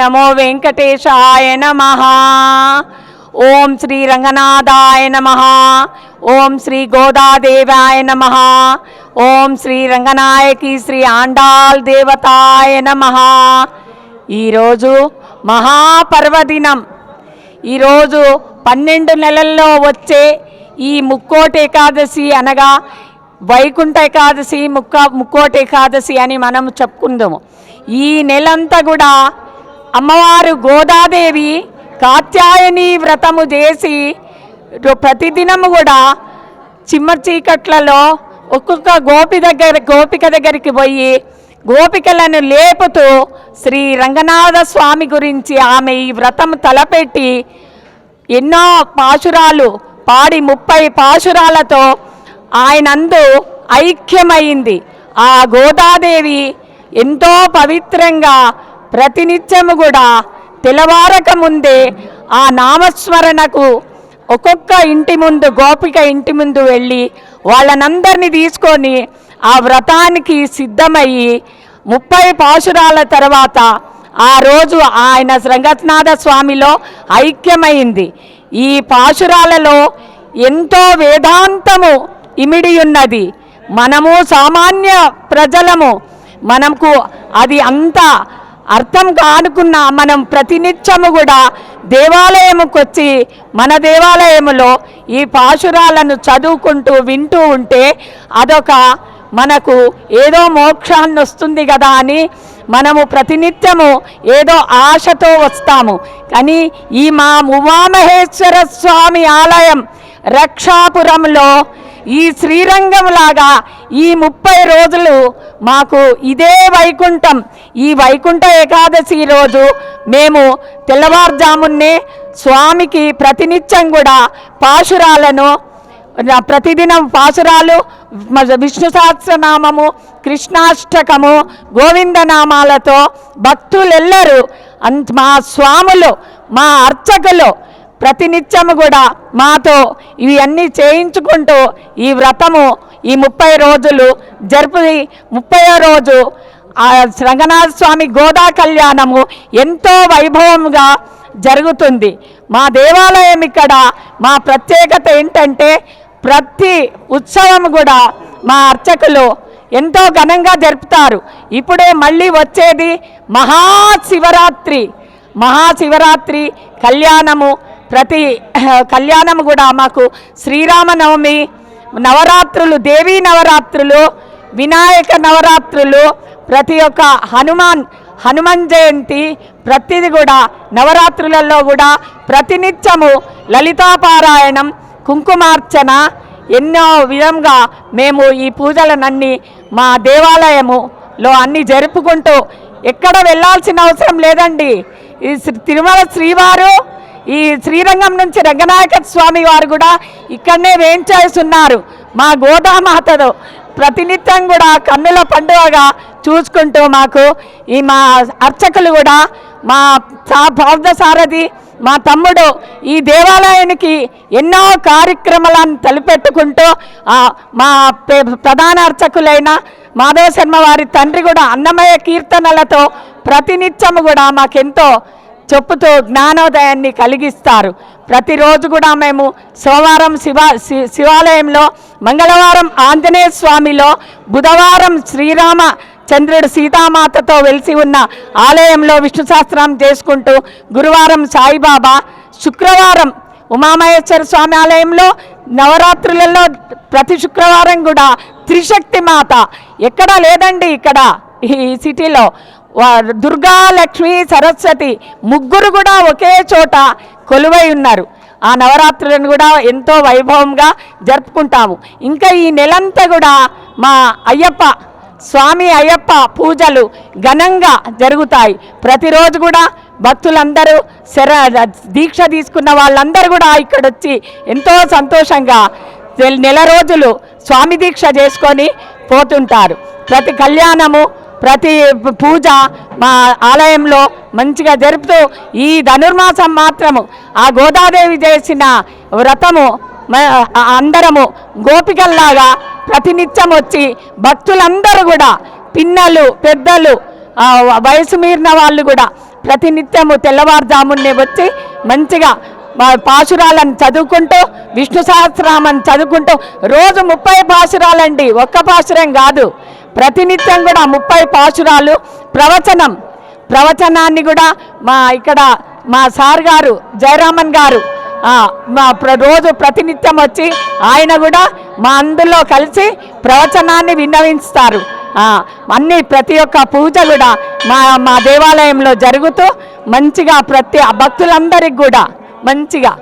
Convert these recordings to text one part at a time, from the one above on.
నమో వెంకటేశాయ నమ ఓం శ్రీ రంగనాథాయ నమ ఓం శ్రీ గోదాదేవాయ నమ ఓం శ్రీ రంగనాయకి శ్రీ ఆండాల్ దేవతాయ నమ ఈరోజు మహాపర్వదినం. ఈరోజు పన్నెండు నెలల్లో వచ్చే ఈ ముక్కోటి ఏకాదశి అనగా వైకుంఠ ఏకాదశి ముక్క ముక్కోటి ఏకాదశి అని మనం చెప్పుకుందాము. ఈ నెలంతా కూడా అమ్మవారు గోదాదేవి కాత్యాయని వ్రతము చేసి ప్రతిదినము కూడా చిమ్మర్ చీకట్లలో ఒక్కొక్క గోపి దగ్గర గోపిక దగ్గరికి పోయి గోపికలను లేపుతూ శ్రీ రంగనాథ స్వామి గురించి ఆమె ఈ వ్రతం తలపెట్టి ఎన్నో పాశురాలు పాడి ముప్పై పాశురాలతో ఆయనందు ఐక్యమైంది. ఆ గోదాదేవి ఎంతో పవిత్రంగా ప్రతినిత్యము కూడా తెలవారక ముందే ఆ నామస్మరణకు ఒక్కొక్క ఇంటి ముందు గోపిక ఇంటి ముందు వెళ్ళి వాళ్ళనందరినీ తీసుకొని ఆ వ్రతానికి సిద్ధమయ్యి ముప్పై పాశురాల తర్వాత ఆ రోజు ఆయన రంగనాథ స్వామిలో ఐక్యమైంది. ఈ పాశురాలలో ఎంతో వేదాంతము ఇమిడి ఉన్నది. మనము సామాన్య ప్రజలము. మనకు అది అంత అర్థం కానుకున్న మనం ప్రతినిత్యము కూడా దేవాలయముకు వచ్చి మన దేవాలయములో ఈ పాశురాలను చదువుకుంటూ వింటూ ఉంటే అదొక మనకు ఏదో మోక్షాన్ని వస్తుంది కదా అని మనము ప్రతినిత్యము ఏదో ఆశతో వస్తాము. కానీ ఈ మా ఉమామహేశ్వర స్వామి ఆలయం రక్షాపురంలో ఈ శ్రీరంగం లాగా ఈ ముప్పై రోజులు మాకు ఇదే వైకుంఠం. ఈ వైకుంఠ ఏకాదశి రోజు మేము తెల్లవారుజామున్నే స్వామికి ప్రతినిత్యం కూడా పాశురాలను ప్రతిదినం పాసురాలు విష్ణు సహస్రనామము కృష్ణాష్టకము గోవిందనామాలతో భక్తులెల్లరూ అంత మా స్వాములు మా అర్చకులు ప్రతినిత్యము కూడా మాతో ఇవన్నీ చేయించుకుంటూ ఈ వ్రతము ఈ ముప్పై రోజులు జరుపు ముప్పయో రోజు ఆ రంగనాథ స్వామి గోదా కళ్యాణము ఎంతో వైభవంగా జరుగుతుంది. మా దేవాలయం ఇక్కడ మా ప్రత్యేకత ఏంటంటే ప్రతి ఉత్సవం కూడా మా అర్చకులు ఎంతో ఘనంగా జరుపుతారు. ఇప్పుడే మళ్ళీ వచ్చేది మహాశివరాత్రి. మహాశివరాత్రి కళ్యాణము ప్రతి కళ్యాణం కూడా మాకు శ్రీరామనవమి నవరాత్రులు దేవీ నవరాత్రులు వినాయక నవరాత్రులు ప్రతి ఒక్క హనుమాన్ హనుమాన్ జయంతి ప్రతిది కూడా నవరాత్రులలో కూడా ప్రతినిత్యము లలితాపారాయణం కుంకుమార్చన ఎన్నో విధంగా మేము ఈ పూజలనన్నీ మా దేవాలయములో అన్నీ జరుపుకుంటూ ఎక్కడ వెళ్ళాల్సిన అవసరం లేదండి. ఈ శ్రీ- తిరుమల శ్రీవారు ఈ శ్రీరంగం నుంచి రంగనాయక స్వామి వారు కూడా ఇక్కడనే వేయించేస్తున్నారు. మా గోదామాతను ప్రతినిత్యం కూడా కన్నుల పండుగగా చూసుకుంటూ మాకు ఈ మా అర్చకులు కూడా మా సా బౌద్ధ సారథి మా తమ్ముడు ఈ దేవాలయానికి ఎన్నో కార్యక్రమాలను తలపెట్టుకుంటూ మా ప్రధాన అర్చకులైన మాధవ శర్మ వారి తండ్రి కూడా అన్నమయ కీర్తనలతో ప్రతినిత్యము కూడా మాకెంతో చెప్పుతూ జ్ఞానోదయాన్ని కలిగిస్తారు. ప్రతిరోజు కూడా మేము సోమవారం శివ శి- శివాలయంలో మంగళవారం ఆంజనేయ స్వామిలో బుధవారం శ్రీరామ చంద్రుడు సీతామాతతో వెలిసి ఉన్న ఆలయంలో విష్ణు సహస్రం చేసుకుంటూ గురువారం సాయిబాబా శుక్రవారం ఉమామహేశ్వర స్వామి ఆలయంలో నవరాత్రులలో ప్రతి శుక్రవారం కూడా త్రిశక్తి మాత ఎక్కడా లేదండి ఇక్కడ ఈ సిటీలో. దుర్గా లక్ష్మి సరస్వతి ముగ్గురు కూడా ఒకే చోట కొలువై ఉన్నారు. ఆ నవరాత్రులను కూడా ఎంతో వైభవంగా జరుపుకుంటాము. ఇంకా ఈ నెలంతా కూడా మా అయ్యప్ప స్వామి అయ్యప్ప పూజలు ఘనంగా జరుగుతాయి. ప్రతిరోజు కూడా భక్తులందరూ శర దీక్ష తీసుకున్న వాళ్ళందరూ కూడా ఇక్కడ వచ్చి ఎంతో సంతోషంగా నెల రోజులు స్వామి దీక్ష చేసుకొని పోతుంటారు. ప్రతి కళ్యాణము ప్రతి పూజ మా ఆలయంలో మంచిగా జరుపుతూ ఈ ధనుర్మాసం మాత్రము ఆ గోదాదేవి చేసిన వ్రతము అందరము గోపికల్లాగా ప్రతినిత్యం వచ్చి భక్తులందరూ కూడా పిన్నలు పెద్దలు వయసు మీరిన వాళ్ళు కూడా ప్రతినిత్యము తెల్లవారుజామునే వచ్చి మంచిగా పాశురాలను చదువుకుంటూ విష్ణు సహస్రామని చదువుకుంటూ రోజు ముప్పై పాశురాలండి ఒక్క పాశురం కాదు. ప్రతినిత్యం కూడా ముప్పై పాశురాలు ప్రవచనం. ప్రవచనాన్ని కూడా మా ఇక్కడ మా సార్ గారు జయరామన్ గారు మా రోజు ప్రతినిత్యం వచ్చి ఆయన కూడా మా అందులో కలిసి ప్రవచనాన్ని విన్నవిస్తారు అన్నీ అన్ని ప్రతి ఒక్క పూజ కూడా మా మా దేవాలయంలో జరుగుతూ మంచిగా ప్రతి భక్తులందరికి కూడా మంచిగా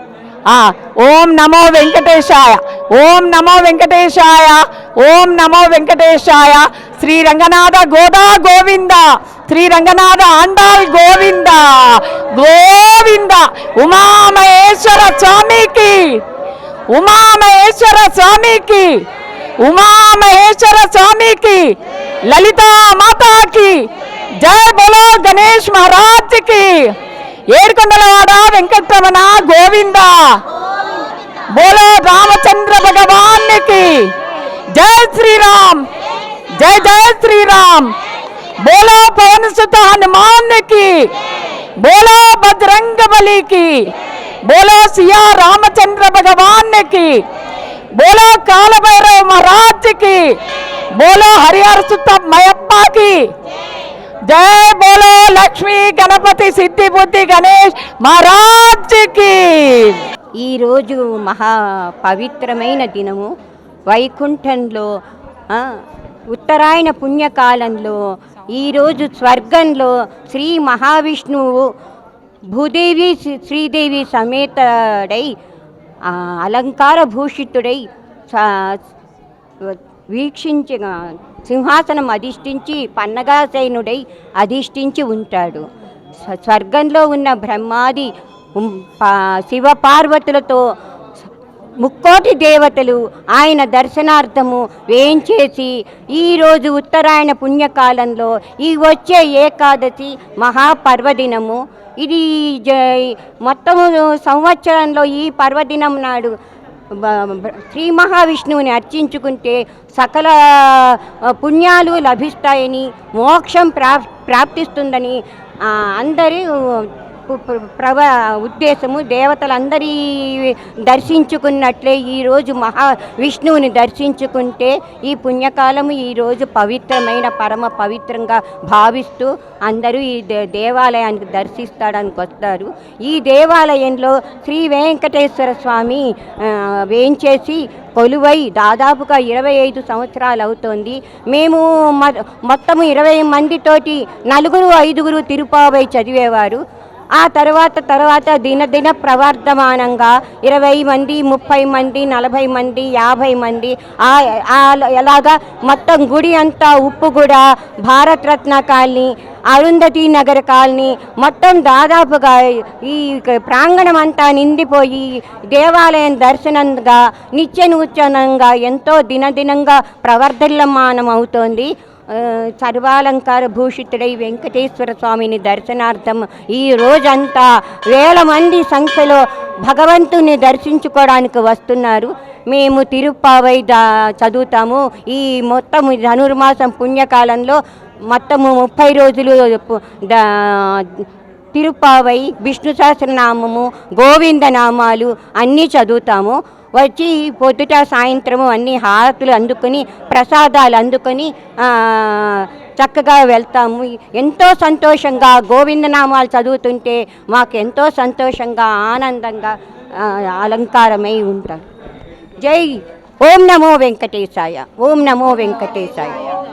ఓం నమో వెంకటేశాయ. ఓం నమో వెంకటేశాయ. ఓం నమో వెంకటేశాయ. శ్రీ రంగనాథ గోదా గోవింద. శ్రీ రంగనాథ ఆండాల్ గోవింద. గోవింద. ఉమామహేశ్వర స్వామికి. ఉమామహేశ్వర స్వామికి. ఉమామహేశ్వర స్వామికి. లలితా మాతాకి. జయ బోలో గణేష్ మహారాజ్కి ఏడుకొండలవాడ వెంకటరమణ గోవింద. బోలో రామచంద్ర భగవాన్కి జై శ్రీరామ్ జై జై శ్రీరామ్. బోలో పవన్ సుత హనుమాన్కి బోలో బజరంగ బలికి బోలో సియా రామచంద్ర భగవాన్కి బోలో కాలభైరవ మహారాజ్కి బోలో హరిహర సుత మయప్పకి జై బోలో లక్ష్మీ గణపతి సిద్ధి బుద్ధి గణేష్ మహారాజ్కి. ఈరోజు మహా పవిత్రమైన దినము. వైకుంఠంలో ఉత్తరాయణ పుణ్యకాలంలో ఈరోజు స్వర్గంలో శ్రీ మహావిష్ణువు భూదేవి శ్రీ- శ్రీదేవి సమేతడై అలంకార భూషితుడై వీక్షించి సింహాసనం అధిష్ఠించి పన్నగాసేనుడై అధిష్ఠించి ఉంటాడు. స్వర్గంలో ఉన్న బ్రహ్మాది శివ పార్వతులతో ముక్కోటి దేవతలు ఆయన దర్శనార్థము వేయించేసి ఈరోజు ఉత్తరాయణ పుణ్యకాలంలో ఈ వచ్చే ఏకాదశి మహాపర్వదినము. ఇది మొత్తము సంవత్సరంలో ఈ పర్వదినం నాడు శ్రీ మహావిష్ణువుని అర్చించుకుంటే సకల పుణ్యాలు లభిస్తాయని మోక్షం ప్రా ప్రాప్తిస్తుందని అందరి అందరూ ప్రభ ఉద్దేశము దేవతలందరి దర్శించుకున్నట్లే ఈరోజు మహా విష్ణువుని దర్శించుకుంటే ఈ పుణ్యకాలము ఈరోజు పవిత్రమైన పరమ పవిత్రంగా భావిస్తూ అందరూ ఈ దే దేవాలయానికి దర్శిస్తాడానికి వస్తారు ఈ దేవాలయంలో శ్రీ వెంకటేశ్వర స్వామి వేయించేసి కొలువై దాదాపుగా ఇరవై ఐదు సంవత్సరాలు అవుతోంది మేము మ- మొత్తము ఇరవై మందితోటి నలుగురు ఐదుగురు తిరుపావై చదివేవారు. ఆ తర్వాత తర్వాత దినదిన ప్రవర్ధమానంగా ఇరవై మంది ముప్పై మంది నలభై మంది యాభై మంది ఎలాగా మొత్తం గుడి అంతా ఉప్పుగూడ భారత్ రత్న కాలనీ అరుంధతి నగర్ కాలనీ మొత్తం దాదాపుగా ఈ ప్రాంగణం అంతా నిండిపోయి దేవాలయం దర్శనంగా నిత్య నూతనంగా ఎంతో దినదినంగా ప్రవర్ధలమానం అవుతోంది సర్వాలంకార భూషితుడై వెంకటేశ్వర స్వామిని దర్శనార్థం ఈ రోజంతా వేల మంది సంఖ్యలో భగవంతుని దర్శించుకోవడానికి వస్తున్నారు. మేము తిరుప్పావై చదువుతాము. ఈ మొత్తం ధనుర్మాసం పుణ్యకాలంలో మొత్తము ముప్పై రోజులు తిరుపావై విష్ణు సహస్రనామము గోవింద నామాలు అన్నీ చదువుతాము. వచ్చి పొద్దుట సాయంత్రము అన్ని హారతులు అందుకొని ప్రసాదాలు అందుకొని చక్కగా వెళ్తాము. ఎంతో సంతోషంగా గోవిందనామాలు చదువుతుంటే మాకు ఎంతో సంతోషంగా ఆనందంగా అలంకారమై ఉంటాం జై! ఓం నమో వెంకటేశాయ. ఓం నమో వెంకటేశాయ.